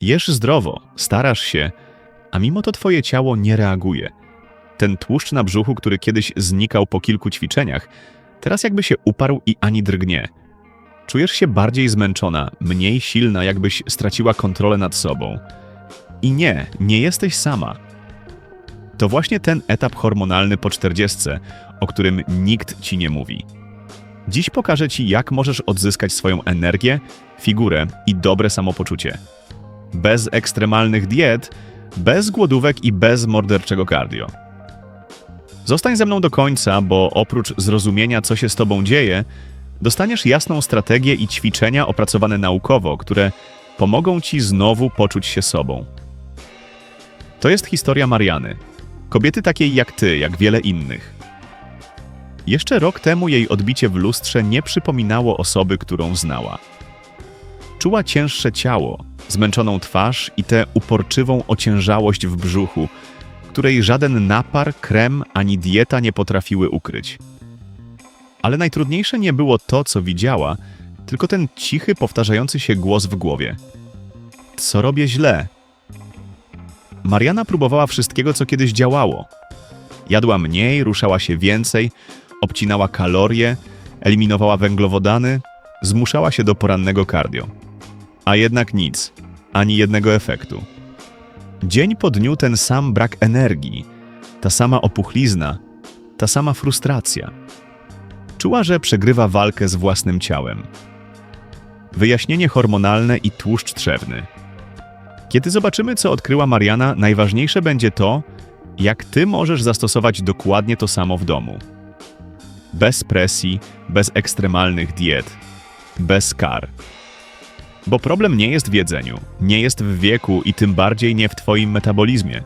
Jesz zdrowo, starasz się, a mimo to twoje ciało nie reaguje. Ten tłuszcz na brzuchu, który kiedyś znikał po kilku ćwiczeniach, teraz jakby się uparł i ani drgnie. Czujesz się bardziej zmęczona, mniej silna, jakbyś straciła kontrolę nad sobą. I nie, nie jesteś sama. To właśnie ten etap hormonalny po 40, o którym nikt ci nie mówi. Dziś pokażę ci, jak możesz odzyskać swoją energię, figurę i dobre samopoczucie. Bez ekstremalnych diet, bez głodówek i bez morderczego cardio. Zostań ze mną do końca, bo oprócz zrozumienia, co się z tobą dzieje, dostaniesz jasną strategię i ćwiczenia opracowane naukowo, które pomogą ci znowu poczuć się sobą. To jest historia Mariany, kobiety takiej jak ty, jak wiele innych. Jeszcze rok temu jej odbicie w lustrze nie przypominało osoby, którą znała. Czuła cięższe ciało, zmęczoną twarz i tę uporczywą ociężałość w brzuchu, której żaden napar, krem ani dieta nie potrafiły ukryć. Ale najtrudniejsze nie było to, co widziała, tylko ten cichy, powtarzający się głos w głowie. Co robię źle? Mariana próbowała wszystkiego, co kiedyś działało. Jadła mniej, ruszała się więcej, obcinała kalorie, eliminowała węglowodany, zmuszała się do porannego cardio. A jednak nic, ani jednego efektu. Dzień po dniu ten sam brak energii, ta sama opuchlizna, ta sama frustracja. Czuła, że przegrywa walkę z własnym ciałem. Wyjaśnienie hormonalne i tłuszcz trzewny. Kiedy zobaczymy, co odkryła Mariana, najważniejsze będzie to, jak ty możesz zastosować dokładnie to samo w domu. Bez presji, bez ekstremalnych diet, bez kar. Bo problem nie jest w jedzeniu, nie jest w wieku i tym bardziej nie w twoim metabolizmie.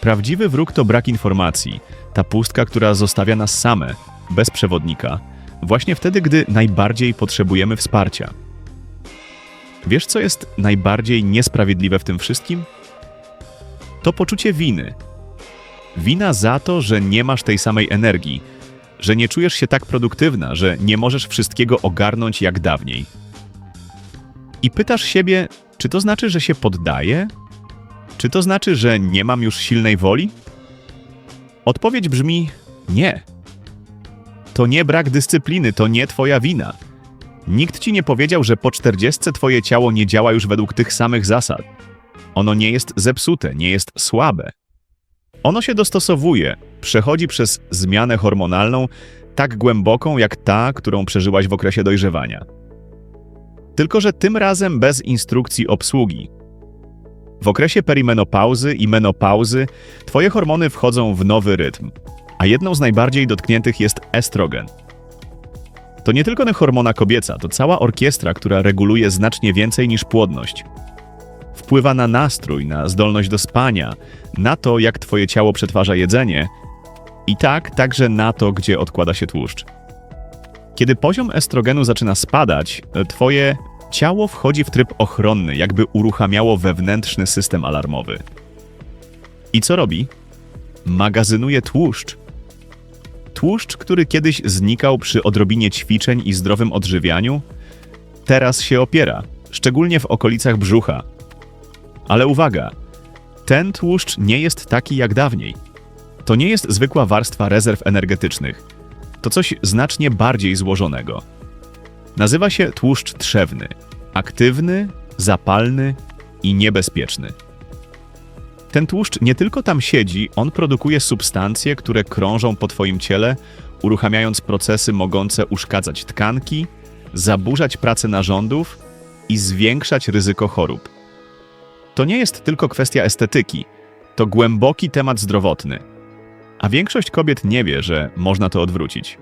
Prawdziwy wróg to brak informacji, ta pustka, która zostawia nas same, bez przewodnika, właśnie wtedy, gdy najbardziej potrzebujemy wsparcia. Wiesz, co jest najbardziej niesprawiedliwe w tym wszystkim? To poczucie winy. Wina za to, że nie masz tej samej energii, że nie czujesz się tak produktywna, że nie możesz wszystkiego ogarnąć jak dawniej. I pytasz siebie, czy to znaczy, że się poddaję? Czy to znaczy, że nie mam już silnej woli? Odpowiedź brzmi nie. To nie brak dyscypliny, to nie twoja wina. Nikt ci nie powiedział, że po czterdziestce twoje ciało nie działa już według tych samych zasad. Ono nie jest zepsute, nie jest słabe. Ono się dostosowuje, przechodzi przez zmianę hormonalną tak głęboką jak ta, którą przeżyłaś w okresie dojrzewania. Tylko, że tym razem bez instrukcji obsługi. W okresie perimenopauzy i menopauzy twoje hormony wchodzą w nowy rytm, a jedną z najbardziej dotkniętych jest estrogen. To nie tylko hormona kobieca, to cała orkiestra, która reguluje znacznie więcej niż płodność. Wpływa na nastrój, na zdolność do spania, na to, jak twoje ciało przetwarza jedzenie i tak także na to, gdzie odkłada się tłuszcz. Kiedy poziom estrogenu zaczyna spadać, twoje ciało wchodzi w tryb ochronny, jakby uruchamiało wewnętrzny system alarmowy. I co robi? Magazynuje tłuszcz. Tłuszcz, który kiedyś znikał przy odrobinie ćwiczeń i zdrowym odżywianiu, teraz się opiera, szczególnie w okolicach brzucha. Ale uwaga, ten tłuszcz nie jest taki jak dawniej. To nie jest zwykła warstwa rezerw energetycznych. To coś znacznie bardziej złożonego. Nazywa się tłuszcz trzewny. Aktywny, zapalny i niebezpieczny. Ten tłuszcz nie tylko tam siedzi, on produkuje substancje, które krążą po Twoim ciele, uruchamiając procesy mogące uszkadzać tkanki, zaburzać pracę narządów i zwiększać ryzyko chorób. To nie jest tylko kwestia estetyki, to głęboki temat zdrowotny. A większość kobiet nie wie, że można to odwrócić.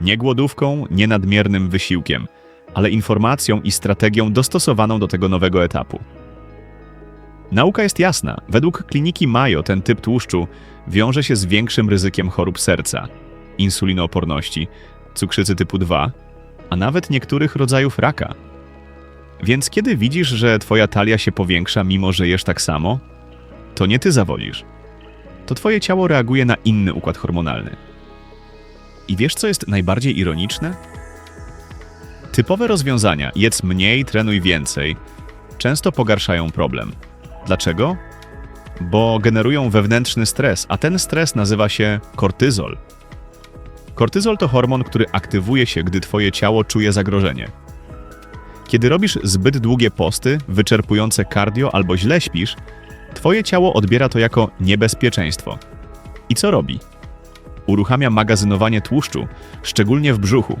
Nie głodówką, nie nadmiernym wysiłkiem, ale informacją i strategią dostosowaną do tego nowego etapu. Nauka jest jasna. Według kliniki Mayo ten typ tłuszczu wiąże się z większym ryzykiem chorób serca, insulinooporności, cukrzycy typu 2, a nawet niektórych rodzajów raka. Więc kiedy widzisz, że twoja talia się powiększa, mimo że jesz tak samo, to nie ty zawodzisz. To twoje ciało reaguje na inny układ hormonalny. I wiesz, co jest najbardziej ironiczne? Typowe rozwiązania jedz mniej, trenuj więcej często pogarszają problem. Dlaczego? Bo generują wewnętrzny stres, a ten stres nazywa się kortyzol. Kortyzol to hormon, który aktywuje się, gdy twoje ciało czuje zagrożenie. Kiedy robisz zbyt długie posty, wyczerpujące cardio albo źle śpisz, twoje ciało odbiera to jako niebezpieczeństwo. I co robi? Uruchamia magazynowanie tłuszczu, szczególnie w brzuchu.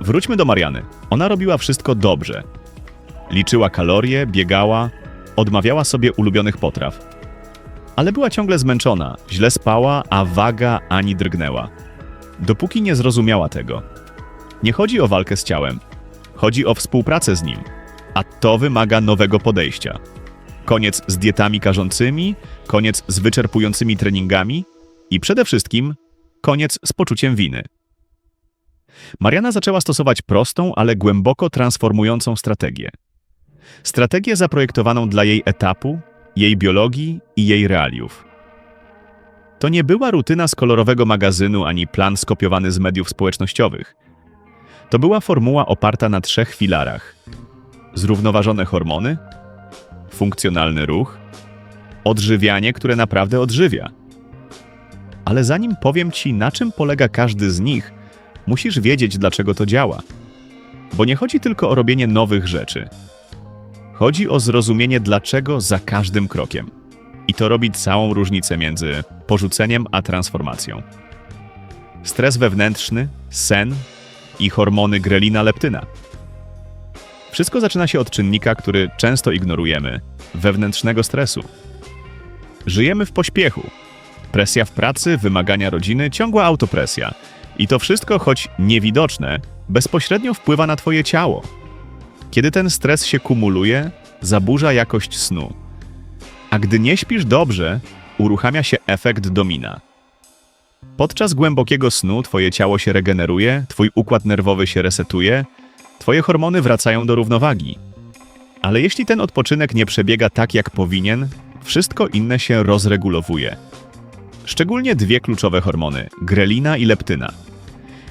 Wróćmy do Mariany. Ona robiła wszystko dobrze. Liczyła kalorie, biegała, odmawiała sobie ulubionych potraw. Ale była ciągle zmęczona, źle spała, a waga ani drgnęła. Dopóki nie zrozumiała tego. Nie chodzi o walkę z ciałem, chodzi o współpracę z nim, a to wymaga nowego podejścia. Koniec z dietami karzącymi, koniec z wyczerpującymi treningami i przede wszystkim koniec z poczuciem winy. Mariana zaczęła stosować prostą, ale głęboko transformującą strategię. Strategię zaprojektowaną dla jej etapu, jej biologii i jej realiów. To nie była rutyna z kolorowego magazynu ani plan skopiowany z mediów społecznościowych. To była formuła oparta na trzech filarach: zrównoważone hormony, funkcjonalny ruch, odżywianie, które naprawdę odżywia. Ale zanim powiem ci, na czym polega każdy z nich, musisz wiedzieć, dlaczego to działa. Bo nie chodzi tylko o robienie nowych rzeczy. Chodzi o zrozumienie, dlaczego za każdym krokiem. I to robi całą różnicę między porzuceniem a transformacją. Stres wewnętrzny, sen i hormony grelina-leptyna. Wszystko zaczyna się od czynnika, który często ignorujemy wewnętrznego stresu. Żyjemy w pośpiechu. Presja w pracy, wymagania rodziny, ciągła autopresja. I to wszystko, choć niewidoczne, bezpośrednio wpływa na Twoje ciało. Kiedy ten stres się kumuluje, zaburza jakość snu. A gdy nie śpisz dobrze, uruchamia się efekt domina. Podczas głębokiego snu Twoje ciało się regeneruje, Twój układ nerwowy się resetuje, Twoje hormony wracają do równowagi. Ale jeśli ten odpoczynek nie przebiega tak, jak powinien, wszystko inne się rozregulowuje. Szczególnie dwie kluczowe hormony grelina i leptyna.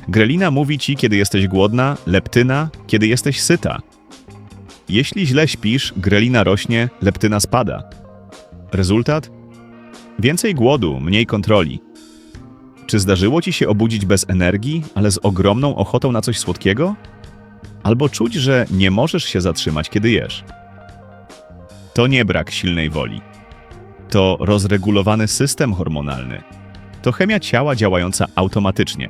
Grelina mówi ci, kiedy jesteś głodna, leptyna, kiedy jesteś syta. Jeśli źle śpisz, grelina rośnie, leptyna spada. Rezultat? Więcej głodu, mniej kontroli. Czy zdarzyło ci się obudzić bez energii, ale z ogromną ochotą na coś słodkiego? Albo czuć, że nie możesz się zatrzymać, kiedy jesz? To nie brak silnej woli. To rozregulowany system hormonalny. To chemia ciała działająca automatycznie.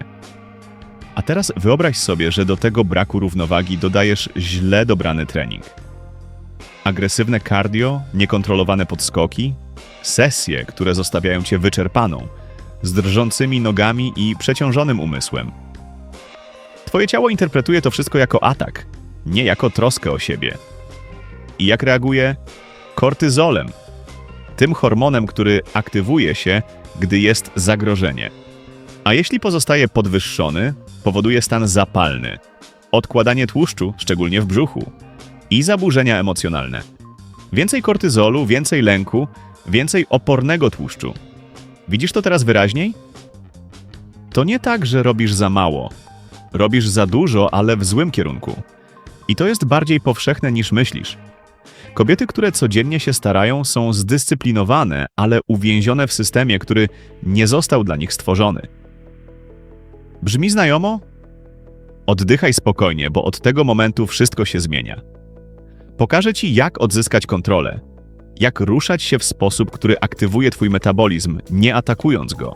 A teraz wyobraź sobie, że do tego braku równowagi dodajesz źle dobrany trening. Agresywne cardio, niekontrolowane podskoki, sesje, które zostawiają cię wyczerpaną, z drżącymi nogami i przeciążonym umysłem. Twoje ciało interpretuje to wszystko jako atak, nie jako troskę o siebie. I jak reaguje? Kortyzolem, tym hormonem, który aktywuje się, gdy jest zagrożenie. A jeśli pozostaje podwyższony, powoduje stan zapalny, odkładanie tłuszczu, szczególnie w brzuchu, i zaburzenia emocjonalne. Więcej kortyzolu, więcej lęku, więcej opornego tłuszczu. Widzisz to teraz wyraźniej? To nie tak, że robisz za mało. Robisz za dużo, ale w złym kierunku. I to jest bardziej powszechne niż myślisz. Kobiety, które codziennie się starają, są zdyscyplinowane, ale uwięzione w systemie, który nie został dla nich stworzony. Brzmi znajomo? Oddychaj spokojnie, bo od tego momentu wszystko się zmienia. Pokażę Ci, jak odzyskać kontrolę, jak ruszać się w sposób, który aktywuje Twój metabolizm, nie atakując go.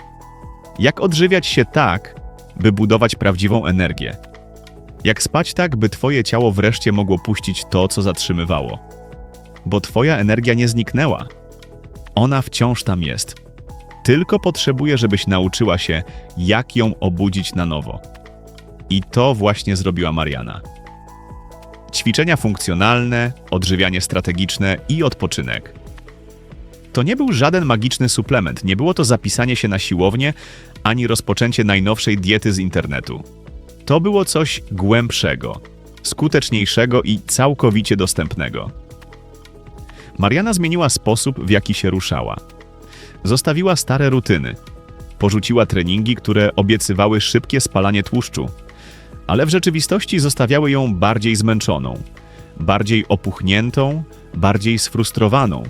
Jak odżywiać się tak, by budować prawdziwą energię. Jak spać tak, by Twoje ciało wreszcie mogło puścić to, co zatrzymywało. Bo Twoja energia nie zniknęła. Ona wciąż tam jest. Tylko potrzebuje, żebyś nauczyła się, jak ją obudzić na nowo. I to właśnie zrobiła Mariana. Ćwiczenia funkcjonalne, odżywianie strategiczne i odpoczynek. To nie był żaden magiczny suplement, nie było to zapisanie się na siłownię ani rozpoczęcie najnowszej diety z internetu. To było coś głębszego, skuteczniejszego i całkowicie dostępnego. Mariana zmieniła sposób, w jaki się ruszała. Zostawiła stare rutyny. Porzuciła treningi, które obiecywały szybkie spalanie tłuszczu, ale w rzeczywistości zostawiały ją bardziej zmęczoną, bardziej opuchniętą, bardziej sfrustrowaną.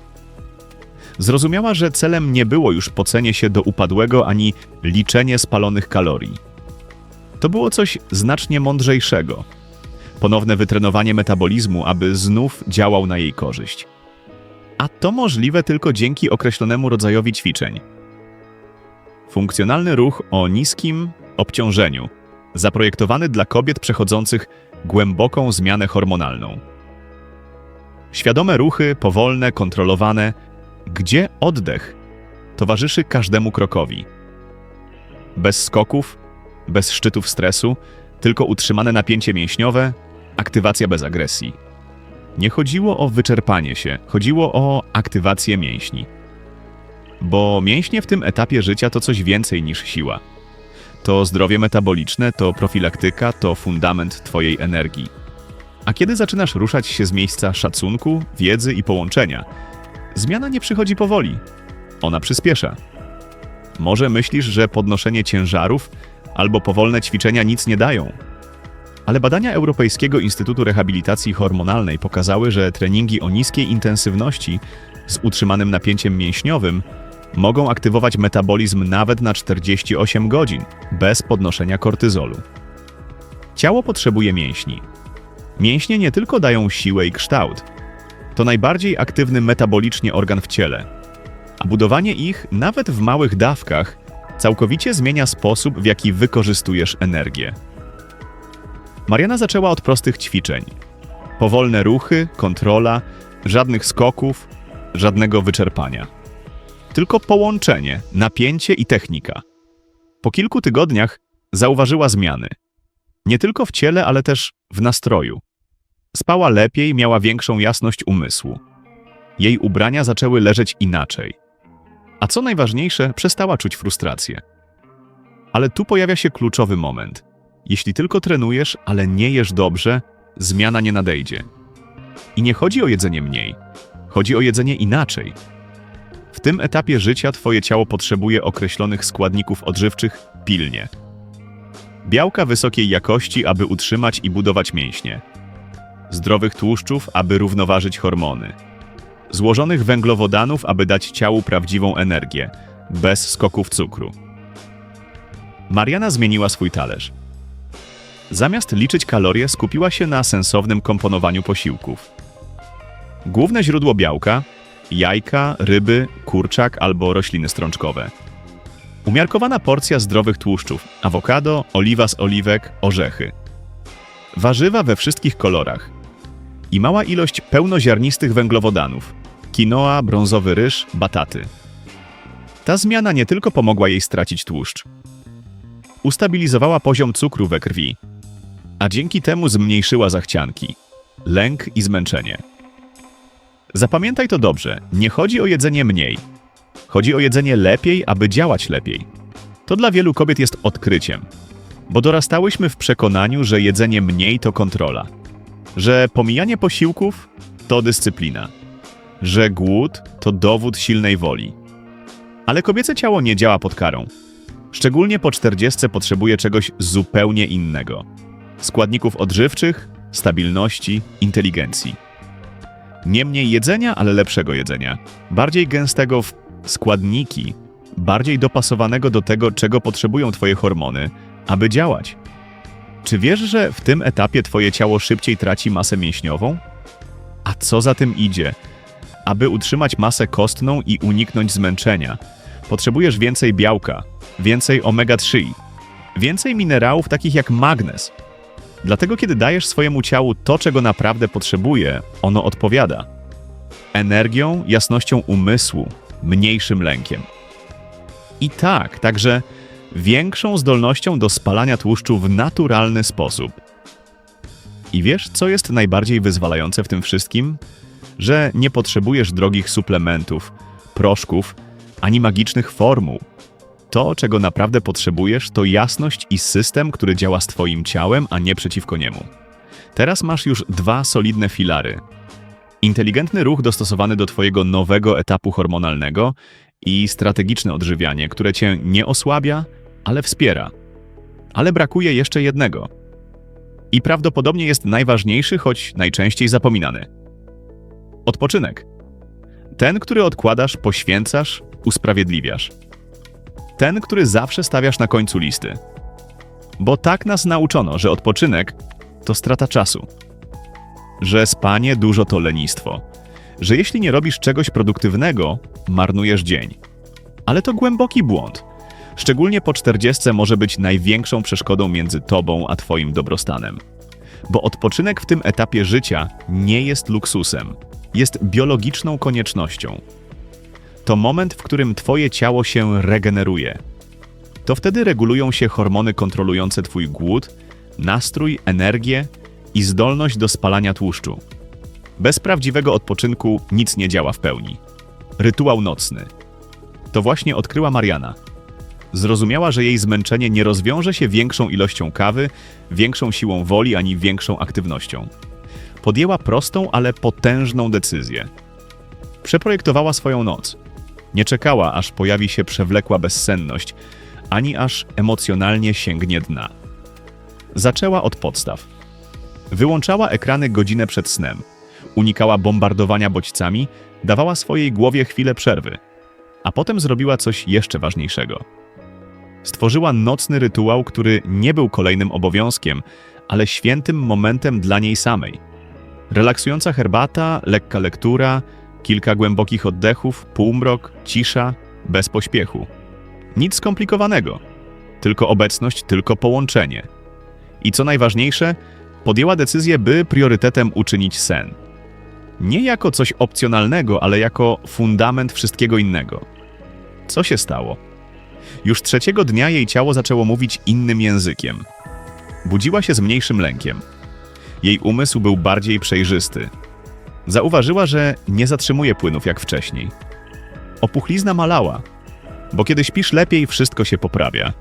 Zrozumiała, że celem nie było już pocenie się do upadłego ani liczenie spalonych kalorii. To było coś znacznie mądrzejszego. Ponowne wytrenowanie metabolizmu, aby znów działał na jej korzyść. A to możliwe tylko dzięki określonemu rodzajowi ćwiczeń. Funkcjonalny ruch o niskim obciążeniu, zaprojektowany dla kobiet przechodzących głęboką zmianę hormonalną. Świadome ruchy, powolne, kontrolowane, gdzie oddech towarzyszy każdemu krokowi. Bez skoków, bez szczytów stresu, tylko utrzymane napięcie mięśniowe, aktywacja bez agresji. Nie chodziło o wyczerpanie się, chodziło o aktywację mięśni. Bo mięśnie w tym etapie życia to coś więcej niż siła. To zdrowie metaboliczne, to profilaktyka, to fundament Twojej energii. A kiedy zaczynasz ruszać się z miejsca szacunku, wiedzy i połączenia, zmiana nie przychodzi powoli. Ona przyspiesza. Może myślisz, że podnoszenie ciężarów albo powolne ćwiczenia nic nie dają. Ale badania Europejskiego Instytutu Rehabilitacji Hormonalnej pokazały, że treningi o niskiej intensywności z utrzymanym napięciem mięśniowym mogą aktywować metabolizm nawet na 48 godzin, bez podnoszenia kortyzolu. Ciało potrzebuje mięśni. Mięśnie nie tylko dają siłę i kształt, to najbardziej aktywny metabolicznie organ w ciele, a budowanie ich, nawet w małych dawkach, całkowicie zmienia sposób, w jaki wykorzystujesz energię. Mariana zaczęła od prostych ćwiczeń. Powolne ruchy, kontrola, żadnych skoków, żadnego wyczerpania. Tylko połączenie, napięcie i technika. Po kilku tygodniach zauważyła zmiany. Nie tylko w ciele, ale też w nastroju. Spała lepiej, miała większą jasność umysłu. Jej ubrania zaczęły leżeć inaczej. A co najważniejsze, przestała czuć frustrację. Ale tu pojawia się kluczowy moment. Jeśli tylko trenujesz, ale nie jesz dobrze, zmiana nie nadejdzie. I nie chodzi o jedzenie mniej, chodzi o jedzenie inaczej. W tym etapie życia Twoje ciało potrzebuje określonych składników odżywczych pilnie. Białka wysokiej jakości, aby utrzymać i budować mięśnie. Zdrowych tłuszczów, aby równoważyć hormony. Złożonych węglowodanów, aby dać ciału prawdziwą energię, bez skoków cukru. Mariana zmieniła swój talerz. Zamiast liczyć kalorie, skupiła się na sensownym komponowaniu posiłków. Główne źródło białka jajka, ryby, kurczak albo rośliny strączkowe. Umiarkowana porcja zdrowych tłuszczów: awokado, oliwa z oliwek, orzechy. Warzywa we wszystkich kolorach. I mała ilość pełnoziarnistych węglowodanów: quinoa, brązowy ryż, bataty. Ta zmiana nie tylko pomogła jej stracić tłuszcz, ustabilizowała poziom cukru we krwi, a dzięki temu zmniejszyła zachcianki, lęk i zmęczenie. Zapamiętaj to dobrze. Nie chodzi o jedzenie mniej. Chodzi o jedzenie lepiej, aby działać lepiej. To dla wielu kobiet jest odkryciem, bo dorastałyśmy w przekonaniu, że jedzenie mniej to kontrola, że pomijanie posiłków to dyscyplina, że głód to dowód silnej woli. Ale kobiece ciało nie działa pod karą. Szczególnie po czterdziestce potrzebuje czegoś zupełnie innego. Składników odżywczych, stabilności, inteligencji. Nie mniej jedzenia, ale lepszego jedzenia. Bardziej gęstego w składniki, bardziej dopasowanego do tego, czego potrzebują Twoje hormony, aby działać. Czy wiesz, że w tym etapie Twoje ciało szybciej traci masę mięśniową? A co za tym idzie? Aby utrzymać masę kostną i uniknąć zmęczenia, potrzebujesz więcej białka, więcej omega-3, więcej minerałów takich jak magnez, Dlatego, kiedy dajesz swojemu ciału to, czego naprawdę potrzebuje, ono odpowiada. Energią, jasnością umysłu, mniejszym lękiem. I tak, także większą zdolnością do spalania tłuszczu w naturalny sposób. I wiesz, co jest najbardziej wyzwalające w tym wszystkim? Że nie potrzebujesz drogich suplementów, proszków, ani magicznych formuł. To, czego naprawdę potrzebujesz, to jasność i system, który działa z Twoim ciałem, a nie przeciwko niemu. Teraz masz już dwa solidne filary. Inteligentny ruch dostosowany do Twojego nowego etapu hormonalnego i strategiczne odżywianie, które Cię nie osłabia, ale wspiera. Ale brakuje jeszcze jednego. I prawdopodobnie jest najważniejszy, choć najczęściej zapominany. Odpoczynek. Ten, który odkładasz, poświęcasz, usprawiedliwiasz. Ten, który zawsze stawiasz na końcu listy. Bo tak nas nauczono, że odpoczynek to strata czasu. Że spanie dużo to lenistwo. Że jeśli nie robisz czegoś produktywnego, marnujesz dzień. Ale to głęboki błąd. Szczególnie po 40 może być największą przeszkodą między tobą a twoim dobrostanem. Bo odpoczynek w tym etapie życia nie jest luksusem, jest biologiczną koniecznością. To moment, w którym twoje ciało się regeneruje. To wtedy regulują się hormony kontrolujące twój głód, nastrój, energię i zdolność do spalania tłuszczu. Bez prawdziwego odpoczynku nic nie działa w pełni. Rytuał nocny. To właśnie odkryła Mariana. Zrozumiała, że jej zmęczenie nie rozwiąże się większą ilością kawy, większą siłą woli ani większą aktywnością. Podjęła prostą, ale potężną decyzję. Przeprojektowała swoją noc. Nie czekała, aż pojawi się przewlekła bezsenność, ani aż emocjonalnie sięgnie dna. Zaczęła od podstaw. Wyłączała ekrany godzinę przed snem. Unikała bombardowania bodźcami, dawała swojej głowie chwilę przerwy. A potem zrobiła coś jeszcze ważniejszego. Stworzyła nocny rytuał, który nie był kolejnym obowiązkiem, ale świętym momentem dla niej samej. Relaksująca herbata, lekka lektura, kilka głębokich oddechów, półmrok, cisza, bez pośpiechu. Nic skomplikowanego, tylko obecność, tylko połączenie. I co najważniejsze, podjęła decyzję, by priorytetem uczynić sen. Nie jako coś opcjonalnego, ale jako fundament wszystkiego innego. Co się stało? Już trzeciego dnia jej ciało zaczęło mówić innym językiem. Budziła się z mniejszym lękiem. Jej umysł był bardziej przejrzysty. Zauważyła, że nie zatrzymuje płynów jak wcześniej. Opuchlizna malała, bo kiedy śpisz lepiej, wszystko się poprawia.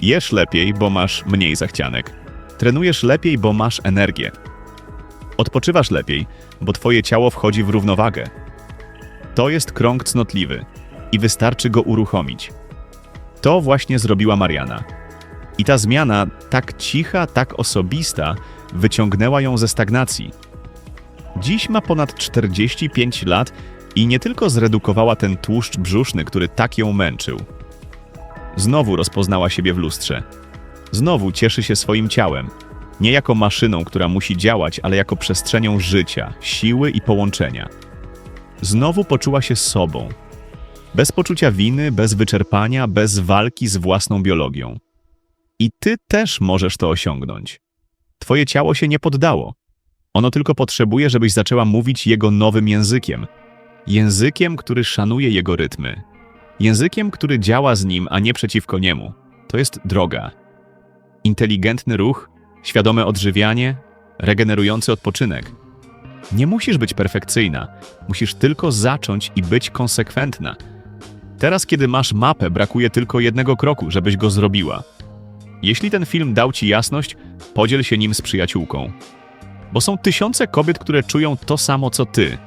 Jesz lepiej, bo masz mniej zachcianek. Trenujesz lepiej, bo masz energię. Odpoczywasz lepiej, bo twoje ciało wchodzi w równowagę. To jest krąg cnotliwy i wystarczy go uruchomić. To właśnie zrobiła Mariana. I ta zmiana, tak cicha, tak osobista, wyciągnęła ją ze stagnacji. Dziś ma ponad 45 lat i nie tylko zredukowała ten tłuszcz brzuszny, który tak ją męczył. Znowu rozpoznała siebie w lustrze. Znowu cieszy się swoim ciałem. Nie jako maszyną, która musi działać, ale jako przestrzenią życia, siły i połączenia. Znowu poczuła się sobą. Bez poczucia winy, bez wyczerpania, bez walki z własną biologią. I ty też możesz to osiągnąć. Twoje ciało się nie poddało. Ono tylko potrzebuje, żebyś zaczęła mówić jego nowym językiem. Językiem, który szanuje jego rytmy. Językiem, który działa z nim, a nie przeciwko niemu. To jest droga. Inteligentny ruch, świadome odżywianie, regenerujący odpoczynek. Nie musisz być perfekcyjna, musisz tylko zacząć i być konsekwentna. Teraz, kiedy masz mapę, brakuje tylko jednego kroku, żebyś go zrobiła. Jeśli ten film dał ci jasność, podziel się nim z przyjaciółką. Bo są tysiące kobiet, które czują to samo co ty.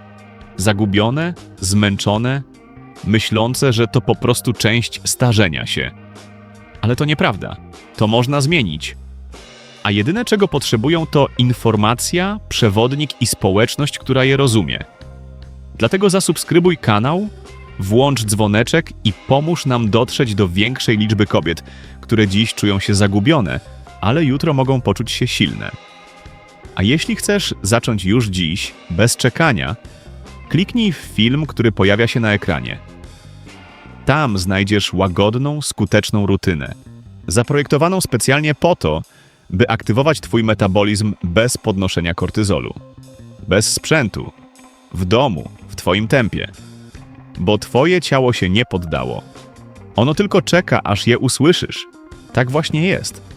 Zagubione, zmęczone, myślące, że to po prostu część starzenia się. Ale to nieprawda. To można zmienić. A jedyne, czego potrzebują, to informacja, przewodnik i społeczność, która je rozumie. Dlatego zasubskrybuj kanał, włącz dzwoneczek i pomóż nam dotrzeć do większej liczby kobiet, które dziś czują się zagubione, ale jutro mogą poczuć się silne. A jeśli chcesz zacząć już dziś, bez czekania, kliknij w film, który pojawia się na ekranie. Tam znajdziesz łagodną, skuteczną rutynę, zaprojektowaną specjalnie po to, by aktywować Twój metabolizm bez podnoszenia kortyzolu, bez sprzętu, w domu, w Twoim tempie. Bo Twoje ciało się nie poddało. Ono tylko czeka, aż je usłyszysz. Tak właśnie jest.